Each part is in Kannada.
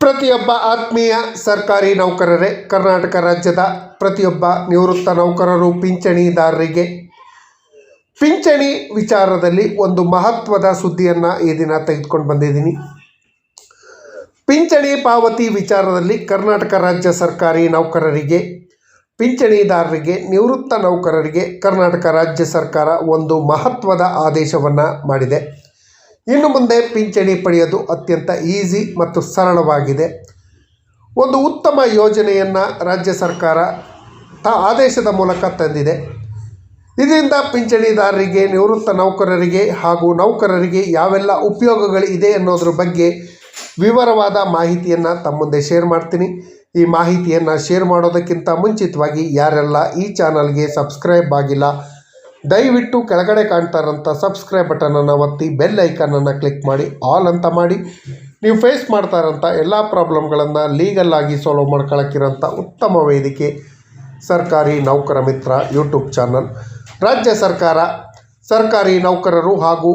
ಪ್ರತಿಯೊಬ್ಬ ಆತ್ಮೀಯ ಸರ್ಕಾರಿ ನೌಕರರೇ ಕರ್ನಾಟಕ ರಾಜ್ಯದ ಪ್ರತಿಯೊಬ್ಬ ನಿವೃತ್ತ ನೌಕರರು ಪಿಂಚಣಿದಾರರಿಗೆ. ಪಿಂಚಣಿ ವಿಚಾರದಲ್ಲಿ ಒಂದು ಮಹತ್ವದ ಸುದ್ದಿಯನ್ನು ಈ ದಿನ ತೆಗೆದುಕೊಂಡು ಬಂದಿದ್ದೀನಿ. ಪಿಂಚಣಿ ಪಾವತಿ ವಿಚಾರದಲ್ಲಿ ಕರ್ನಾಟಕ ರಾಜ್ಯ ಸರ್ಕಾರಿ ನೌಕರರಿಗೆ, ಪಿಂಚಣಿದಾರರಿಗೆ, ನಿವೃತ್ತ ನೌಕರರಿಗೆ ಕರ್ನಾಟಕ ರಾಜ್ಯ ಸರ್ಕಾರ ಒಂದು ಮಹತ್ವದ ಆದೇಶವನ್ನು ಮಾಡಿದೆ. ಇನ್ನು ಮುಂದೆ ಪಿಂಚಣಿ ಪಡೆಯೋದು ಅತ್ಯಂತ ಈಸಿ ಮತ್ತು ಸರಳವಾಗಿದೆ. ಒಂದು ಉತ್ತಮ ಯೋಜನೆಯನ್ನು ರಾಜ್ಯ ಸರ್ಕಾರ ತ ಆದೇಶದ ಮೂಲಕ ತಂದಿದೆ. ಇದರಿಂದ ಪಿಂಚಣಿದಾರರಿಗೆ, ನಿವೃತ್ತ ನೌಕರರಿಗೆ ಹಾಗೂ ನೌಕರರಿಗೆ ಯಾವೆಲ್ಲ ಉಪಯೋಗಗಳಿದೆ ಅನ್ನೋದ್ರ ಬಗ್ಗೆ ವಿವರವಾದ ಮಾಹಿತಿಯನ್ನು ತಮ್ಮ ಮುಂದೆ ಶೇರ್ ಮಾಡ್ತೀನಿ. ಈ ಮಾಹಿತಿಯನ್ನು ಶೇರ್ ಮಾಡೋದಕ್ಕಿಂತ ಮುಂಚಿತವಾಗಿ ಯಾರೆಲ್ಲ ಈ ಚಾನಲ್ಗೆ ಸಬ್ಸ್ಕ್ರೈಬ್ ಆಗಿಲ್ಲ ದಯವಿಟ್ಟು ಕೆಳಗಡೆ ಕಾಣ್ತಾರಂಥ ಸಬ್ಸ್ಕ್ರೈಬ್ ಬಟನನ್ನು ಒತ್ತಿ ಬೆಲ್ ಐಕನನ್ನು ಕ್ಲಿಕ್ ಮಾಡಿ ಆಲ್ ಅಂತ ಮಾಡಿ. ನೀವು ಫೇಸ್ ಮಾಡ್ತಾ ಇರೋಂಥ ಎಲ್ಲ ಪ್ರಾಬ್ಲಮ್ಗಳನ್ನು ಲೀಗಲ್ಲಾಗಿ ಸಾಲ್ವ್ ಮಾಡ್ಕೊಳಕ್ಕಿರೋಂಥ ಉತ್ತಮ ವೇದಿಕೆ ಸರ್ಕಾರಿ ನೌಕರ ಮಿತ್ರ ಯೂಟ್ಯೂಬ್ ಚಾನಲ್ ರಾಜ್ಯ ಸರ್ಕಾರ, ಸರ್ಕಾರಿ ನೌಕರರು ಹಾಗೂ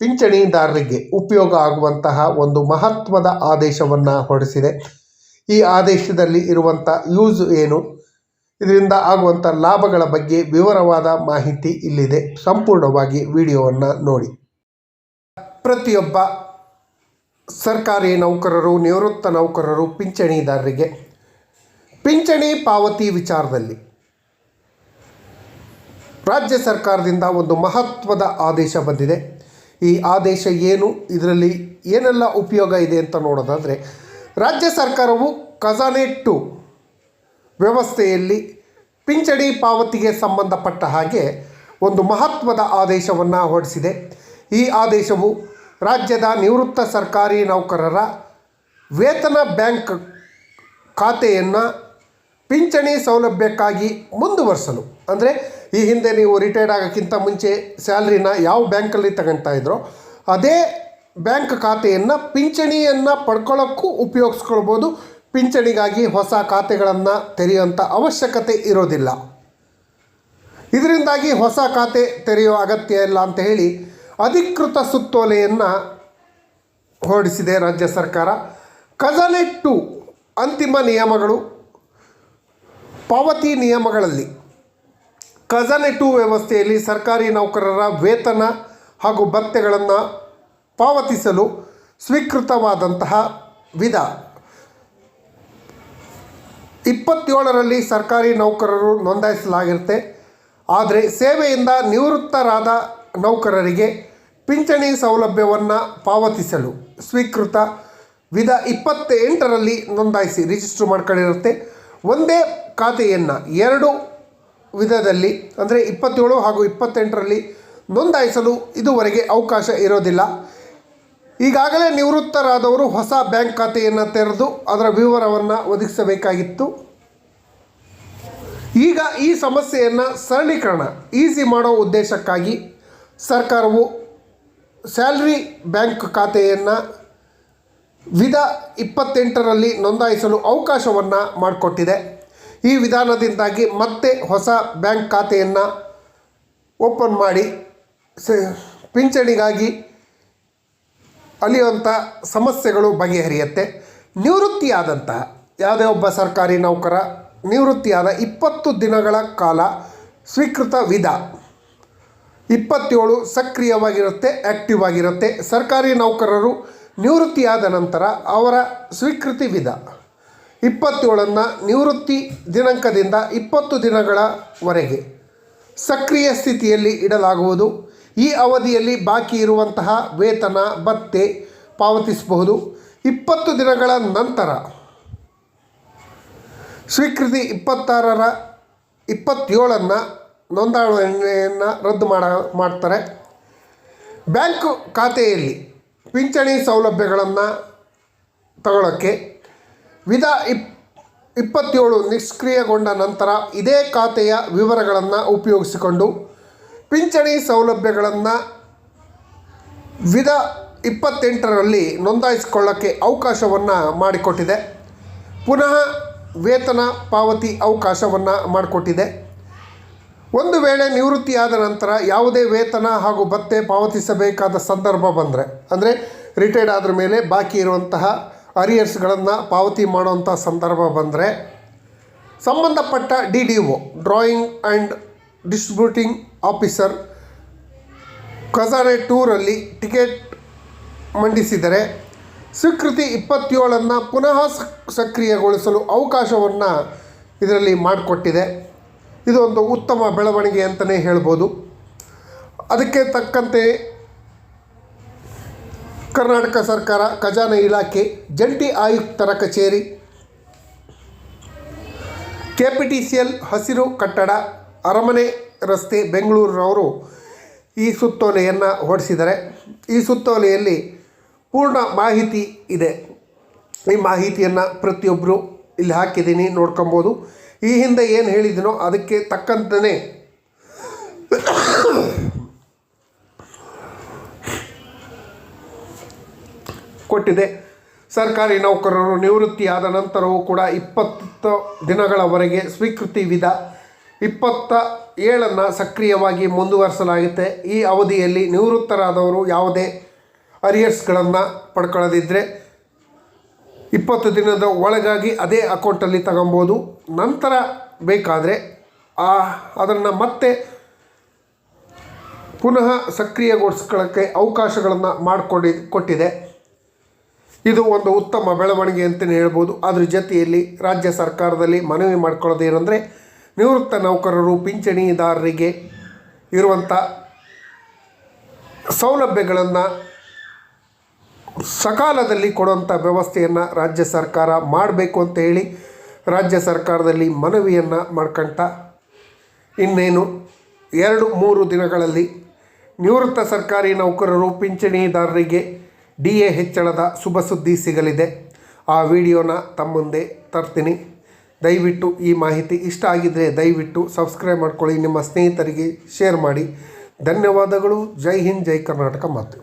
ಪಿಂಚಣಿದಾರರಿಗೆ ಉಪಯೋಗ ಆಗುವಂತಹ ಒಂದು ಮಹತ್ವದ ಆದೇಶವನ್ನು ಹೊರಡಿಸಿದೆ. ಈ ಆದೇಶದಲ್ಲಿ ಇರುವಂಥ ಯೂಸ್ ಏನು? ಇದರಿಂದ ಆಗುವಂಥ ಲಾಭಗಳ ಬಗ್ಗೆ ವಿವರವಾದ ಮಾಹಿತಿ ಇಲ್ಲಿದೆ. ಸಂಪೂರ್ಣವಾಗಿ ವಿಡಿಯೋವನ್ನು ನೋಡಿ. ಪ್ರತಿಯೊಬ್ಬ ಸರ್ಕಾರಿ ನೌಕರರು, ನಿವೃತ್ತ ನೌಕರರು, ಪಿಂಚಣಿದಾರರಿಗೆ. ಪಿಂಚಣಿ ಪಾವತಿ ವಿಚಾರದಲ್ಲಿ. ರಾಜ್ಯ ಸರ್ಕಾರದಿಂದ ಒಂದು ಮಹತ್ವದ ಆದೇಶ ಬಂದಿದೆ. ಈ ಆದೇಶ ಏನು, ಇದರಲ್ಲಿ ಏನೆಲ್ಲ ಉಪಯೋಗ ಇದೆ ಅಂತ ನೋಡೋದಾದರೆ, ರಾಜ್ಯ ಸರ್ಕಾರವು ಖಜಾನೆ ಟು ವ್ಯವಸ್ಥೆಯಲ್ಲಿ ಪಿಂಚಣಿ ಪಾವತಿಗೆ ಸಂಬಂಧಪಟ್ಟ ಹಾಗೆ ಒಂದು ಮಹತ್ವದ ಆದೇಶವನ್ನು ಹೊರಡಿಸಿದೆ. ಈ ಆದೇಶವು ರಾಜ್ಯದ ನಿವೃತ್ತ ಸರ್ಕಾರಿ ನೌಕರರ ವೇತನ ಬ್ಯಾಂಕ್ ಖಾತೆಯನ್ನು ಪಿಂಚಣಿ ಸೌಲಭ್ಯಕ್ಕಾಗಿ ಮುಂದುವರಿಸಲು. ಅಂದರೆ ಈ ಹಿಂದೆ ನೀವು ರಿಟೈರ್ಡ್ ಆಗೋಕ್ಕಿಂತ ಮುಂಚೆ ಸ್ಯಾಲ್ರಿನ ಯಾವ ಬ್ಯಾಂಕಲ್ಲಿ ತಗೊಳ್ತಾ ಇದ್ರೋ, ಅದೇ ಬ್ಯಾಂಕ್ ಖಾತೆಯನ್ನು ಪಿಂಚಣಿಯನ್ನು ಪಡ್ಕೊಳ್ಳೋಕ್ಕೂ ಉಪಯೋಗಿಸ್ಕೊಳ್ಬೋದು. ಪಿಂಚಣಿಗಾಗಿ ಹೊಸ ಖಾತೆಗಳನ್ನು ತೆರೆಯುವಂಥ ಅವಶ್ಯಕತೆ ಇರೋದಿಲ್ಲ. ಇದರಿಂದಾಗಿ ಹೊಸ ಖಾತೆ ತೆರೆಯುವ ಅಗತ್ಯ ಇಲ್ಲ ಅಂತ ಹೇಳಿ ಅಧಿಕೃತ ಸುತ್ತೋಲೆಯನ್ನು ಹೊರಡಿಸಿದೆ ರಾಜ್ಯ ಸರ್ಕಾರ. ಖಜಾನೆ ಟು ಅಂತಿಮ ನಿಯಮಗಳು ಪಾವತಿ ನಿಯಮಗಳಲ್ಲಿ ಖಜಾನೆ ಟು ವ್ಯವಸ್ಥೆಯಲ್ಲಿ ಸರ್ಕಾರಿ ನೌಕರರ ವೇತನ ಹಾಗೂ ಭತ್ಯೆಗಳನ್ನು ಪಾವತಿಸಲು ಸ್ವೀಕೃತವಾದಂತಹ ವಿಧ ಇಪ್ಪತ್ತೇಳರಲ್ಲಿ ಸರ್ಕಾರಿ ನೌಕರರು ನೋಂದಾಯಿಸಲಾಗಿರುತ್ತೆ. ಆದರೆ ಸೇವೆಯಿಂದ ನಿವೃತ್ತರಾದ ನೌಕರರಿಗೆ ಪಿಂಚಣಿ ಸೌಲಭ್ಯವನ್ನು ಪಾವತಿಸಲು ಸ್ವೀಕೃತ ವಿಧ ಇಪ್ಪತ್ತೆಂಟರಲ್ಲಿ ನೋಂದಾಯಿಸಿ ರಿಜಿಸ್ಟ್ರ್ ಮಾಡ್ಕೊಂಡಿರುತ್ತೆ. ಒಂದೇ ಖಾತೆಯನ್ನು ಎರಡು ವಿಧದಲ್ಲಿ, ಅಂದರೆ ಇಪ್ಪತ್ತೇಳು ಹಾಗೂ ಇಪ್ಪತ್ತೆಂಟರಲ್ಲಿ ನೋಂದಾಯಿಸಲು ಇದುವರೆಗೆ ಅವಕಾಶ ಇರೋದಿಲ್ಲ. ಈಗಾಗಲೇ ನಿವೃತ್ತರಾದವರು ಹೊಸ ಬ್ಯಾಂಕ್ ಖಾತೆಯನ್ನು ತೆರೆದು ಅದರ ವಿವರವನ್ನು ಒದಗಿಸಬೇಕಾಗಿತ್ತು. ಈಗ ಈ ಸಮಸ್ಯೆಯನ್ನು ಸರಳೀಕರಣ ಈಸಿ ಮಾಡೋ ಉದ್ದೇಶಕ್ಕಾಗಿ ಸರ್ಕಾರವು ಸ್ಯಾಲ್ರಿ ಬ್ಯಾಂಕ್ ಖಾತೆಯನ್ನು ವಿಧ ಇಪ್ಪತ್ತೆಂಟರಲ್ಲಿ ನೋಂದಾಯಿಸಲು ಅವಕಾಶವನ್ನು ಮಾಡಿಕೊಟ್ಟಿದೆ. ಈ ವಿಧಾನದಿಂದಾಗಿ ಮತ್ತೆ ಹೊಸ ಬ್ಯಾಂಕ್ ಖಾತೆಯನ್ನು ಓಪನ್ ಮಾಡಿ ಪಿಂಚಣಿಗಾಗಿ ಅಲಿಯುವಂಥ ಸಮಸ್ಯೆಗಳು ಬಗೆಹರಿಯುತ್ತೆ. ನಿವೃತ್ತಿಯಾದಂತಹ ಯಾವುದೇ ಒಬ್ಬ ಸರ್ಕಾರಿ ನೌಕರ ನಿವೃತ್ತಿಯಾದ ಇಪ್ಪತ್ತು ದಿನಗಳ ಕಾಲ ಸ್ವೀಕೃತ ವಿಧ ಇಪ್ಪತ್ತೇಳು ಸಕ್ರಿಯವಾಗಿರುತ್ತೆ ಆ್ಯಕ್ಟಿವ್ ಆಗಿರುತ್ತೆ ಸರ್ಕಾರಿ ನೌಕರರು ನಿವೃತ್ತಿಯಾದ ನಂತರ ಅವರ ಸ್ವೀಕೃತಿ ವಿಧ ಇಪ್ಪತ್ತೇಳನ್ನು ನಿವೃತ್ತಿ ದಿನಾಂಕದಿಂದ ಇಪ್ಪತ್ತು ದಿನಗಳವರೆಗೆ ಸಕ್ರಿಯ ಸ್ಥಿತಿಯಲ್ಲಿ ಇಡಲಾಗುವುದು. ಈ ಅವಧಿಯಲ್ಲಿ ಬಾಕಿ ಇರುವಂತಹ ವೇತನ, ಭತ್ತೆ ಪಾವತಿಸಬಹುದು. ಇಪ್ಪತ್ತು ದಿನಗಳ ನಂತರ ಸ್ವೀಕೃತಿ ಇಪ್ಪತ್ತಾರರ ಇಪ್ಪತ್ತೇಳನ್ನು ನೋಂದಣಿಯನ್ನು ರದ್ದು ಮಾಡ, ಮಾಡ್ತಾರೆ. ಬ್ಯಾಂಕ್ ಖಾತೆಯಲ್ಲಿ ಪಿಂಚಣಿ ಸೌಲಭ್ಯಗಳನ್ನು ತಗೊಳ್ಳೋಕ್ಕೆ ವಿಧ ಇಪ್, ಇಪ್ಪತ್ತೇಳು ನಿಷ್ಕ್ರಿಯಗೊಂಡ ನಂತರ ಇದೇ ಖಾತೆಯ ವಿವರಗಳನ್ನು ಉಪಯೋಗಿಸಿಕೊಂಡು ಪಿಂಚಣಿ ಸೌಲಭ್ಯಗಳನ್ನು ವಿಧ ಇಪ್ಪತ್ತೆಂಟರಲ್ಲಿ ನೋಂದಾಯಿಸಿಕೊಳ್ಳೋಕ್ಕೆ ಅವಕಾಶವನ್ನು ಮಾಡಿಕೊಟ್ಟಿದೆ. ಪುನಃ ವೇತನ ಪಾವತಿ ಅವಕಾಶವನ್ನು ಮಾಡಿಕೊಟ್ಟಿದೆ. ಒಂದು ವೇಳೆ ನಿವೃತ್ತಿಯಾದ ನಂತರ ಯಾವುದೇ ವೇತನ ಹಾಗೂ ಭತ್ತೆ ಪಾವತಿಸಬೇಕಾದ ಸಂದರ್ಭ ಬಂದರೆ, ಅಂದರೆ ರಿಟೈರ್ಡ್ ಆದ ಮೇಲೆ ಬಾಕಿ ಇರುವಂತಹ ಅರಿಯರ್ಸ್ಗಳನ್ನು ಪಾವತಿ ಮಾಡುವಂಥ ಸಂದರ್ಭ ಬಂದರೆ, ಸಂಬಂಧಪಟ್ಟ D D O drawing and distributing officer ಖಜಾನೆ ಟೂರಲ್ಲಿ ಟಿಕೆಟ್ ಮಂಡಿಸಿದರೆ ಸ್ವೀಕೃತಿ ಇಪ್ಪತ್ತೇಳನ್ನು ಪುನಃ ಸಕ್- ಸಕ್ರಿಯಗೊಳಿಸಲು ಅವಕಾಶವನ್ನು ಇದರಲ್ಲಿ ಮಾಡಿಕೊಟ್ಟಿದೆ. ಇದೊಂದು ಉತ್ತಮ ಬೆಳವಣಿಗೆ ಅಂತಲೇ ಹೇಳ್ಬೋದು. ಅದಕ್ಕೆ ತಕ್ಕಂತೆ ಕರ್ನಾಟಕ ಸರ್ಕಾರ, ಖಜಾನೆ ಇಲಾಖೆ, ಜಂಟಿ ಆಯುಕ್ತರ ಕಚೇರಿ K P T C L ಹಸಿರು ಕಟ್ಟಡ ಅರಮನೆ ರಸ್ತೆ ಬೆಂಗಳೂರಿನವರು ಈ ಸುತ್ತೋಲೆಯನ್ನು ಹೊರಡಿಸಿದ್ದಾರೆ ಈ ಸುತ್ತೋಲೆಯಲ್ಲಿ ಪೂರ್ಣ ಮಾಹಿತಿ ಇದೆ. ಈ ಮಾಹಿತಿಯನ್ನು ಪ್ರತಿಯೊಬ್ಬರು ಇಲ್ಲಿ ಹಾಕಿದ್ದೀನಿ, ನೋಡ್ಕೊಬೋದು. ಈ ಹಿಂದೆ ಏನು ಹೇಳಿದ್ದೀನೋ ಅದಕ್ಕೆ ತಕ್ಕಂತನೇ ಕೊಟ್ಟಿದೆ. ಸರ್ಕಾರಿ ನೌಕರರು ನಿವೃತ್ತಿಯಾದ ನಂತರವೂ ಕೂಡ ಇಪ್ಪತ್ತು ದಿನಗಳವರೆಗೆ ಸ್ವೀಕೃತಿ ವಿಧ ಇಪ್ಪತ್ತ ಏಳನ್ನು ಸಕ್ರಿಯವಾಗಿ ಮುಂದುವರಿಸಲಾಗುತ್ತೆ. ಈ ಅವಧಿಯಲ್ಲಿ ನಿವೃತ್ತರಾದವರು ಯಾವುದೇ ಅರಿಯರ್ಸ್ಗಳನ್ನು ಪಡ್ಕೊಳ್ಳದಿದ್ದರೆ ಇಪ್ಪತ್ತು ದಿನದ ಒಳಗಾಗಿ ಅದೇ ಅಕೌಂಟಲ್ಲಿ ತಗೊಬೋದು. ನಂತರ ಬೇಕಾದರೆ ಆ ಅದನ್ನು ಮತ್ತೆ ಪುನಃ ಸಕ್ರಿಯಗೊಳಿಸ್ಕೊಳ್ಳೋಕ್ಕೆ ಅವಕಾಶಗಳನ್ನು ಮಾಡಿಕೊಡಿ ಕೊಟ್ಟಿದೆ. ಇದು ಒಂದು ಉತ್ತಮ ಬೆಳವಣಿಗೆ ಅಂತಲೇ ಹೇಳ್ಬೋದು. ಅದ್ರ ಜೊತೆಯಲ್ಲಿ ರಾಜ್ಯ ಸರ್ಕಾರದಲ್ಲಿ ಮನವಿ ಮಾಡ್ಕೊಳ್ಳೋದೇನೆಂದರೆ ನಿವೃತ್ತ ನೌಕರರು, ಪಿಂಚಣಿದಾರರಿಗೆ ಇರುವಂಥ ಸೌಲಭ್ಯಗಳನ್ನು ಸಕಾಲದಲ್ಲಿ ಕೊಡುವಂಥ ವ್ಯವಸ್ಥೆಯನ್ನು ರಾಜ್ಯ ಸರ್ಕಾರ ಮಾಡಬೇಕು ಅಂತ ಹೇಳಿ ರಾಜ್ಯ ಸರ್ಕಾರದಲ್ಲಿ ಮನವಿಯನ್ನು ಮಾಡ್ಕಂತ ಇನ್ನೇನು ಎರಡು ಮೂರು ದಿನಗಳಲ್ಲಿ ನಿವೃತ್ತ ಸರ್ಕಾರಿ ನೌಕರರು, ಪಿಂಚಣಿದಾರರಿಗೆ ಡಿ ಎ ಹೆಚ್ಚಳದ ಶುಭ ಸುದ್ದಿ ಸಿಗಲಿದೆ. ಆ ವಿಡಿಯೋನ ತಮ್ಮ ಮುಂದೆ ತರ್ತೀನಿ. ದಯವಿಟ್ಟು ಈ ಮಾಹಿತಿ ಇಷ್ಟ ಆಗಿದ್ದರೆ ದಯವಿಟ್ಟು ಸಬ್ಸ್ಕ್ರೈಬ್ ಮಾಡ್ಕೊಳ್ಳಿ, ನಿಮ್ಮ ಸ್ನೇಹಿತರಿಗೆ ಶೇರ್ ಮಾಡಿ. ಧನ್ಯವಾದಗಳು. ಜೈ ಹಿಂದ್, ಜೈ ಕರ್ನಾಟಕ ಮಾತು.